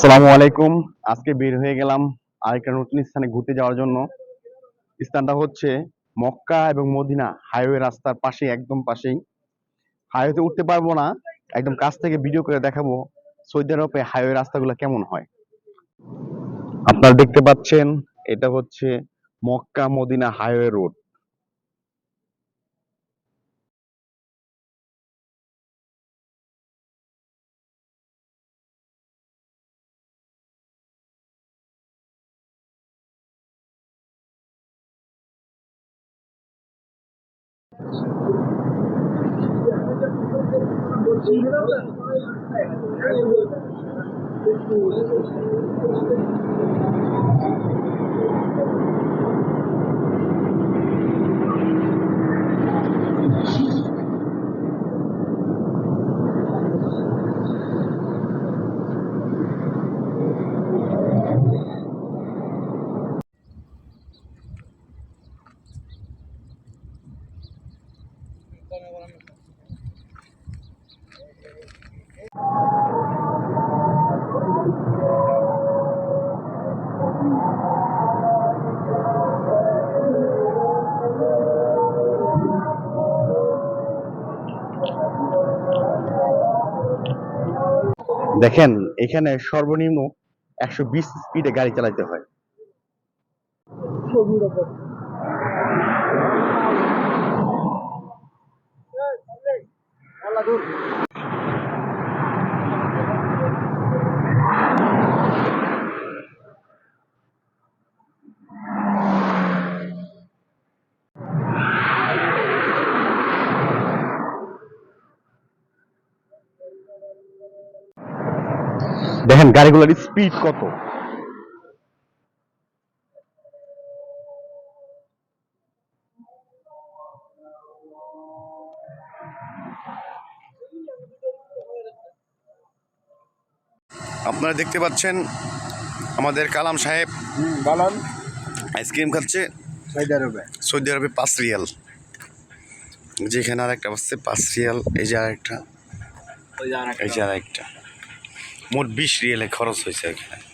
আসসালামু আলাইকুম। আজকে বের হয়ে গেলাম আরেকটা নতুন স্থানে ঘুরতে যাওয়ার জন্য। স্থানটা হচ্ছে মক্কা এবং মদিনা হাইওয়ে রাস্তার পাশে একদম পাশেই। হাইওয়েতে উঠতে পারব না, একদম কাছ থেকে ভিডিও করে দেখাবো সৌদি আরবে হাইওয়ে রাস্তাগুলো কেমন হয়। আপনারা দেখতে পাচ্ছেন, এটা হচ্ছে Mecca Medina highway road. Thank you. দেখেন এখানে সর্বনিম্ন একশো বিশ স্পিডে গাড়ি চালাতে হয়। দেখেন গাড়িগুলোর স্পিড কত? আপনারা দেখতে পাচ্ছেন আমাদের কালাম সাহেব বলেন। আইসক্রিম খাচ্ছে। সৌদি আরবে। সৌদি আরবে পাঁচ রিয়াল। যেখানে আর একটা হচ্ছে পাঁচ রিয়াল এই যে আরেকটা। এই যে আরেকটা। মোট বিশ রিয়ালে খরচ হয়েছে এখানে।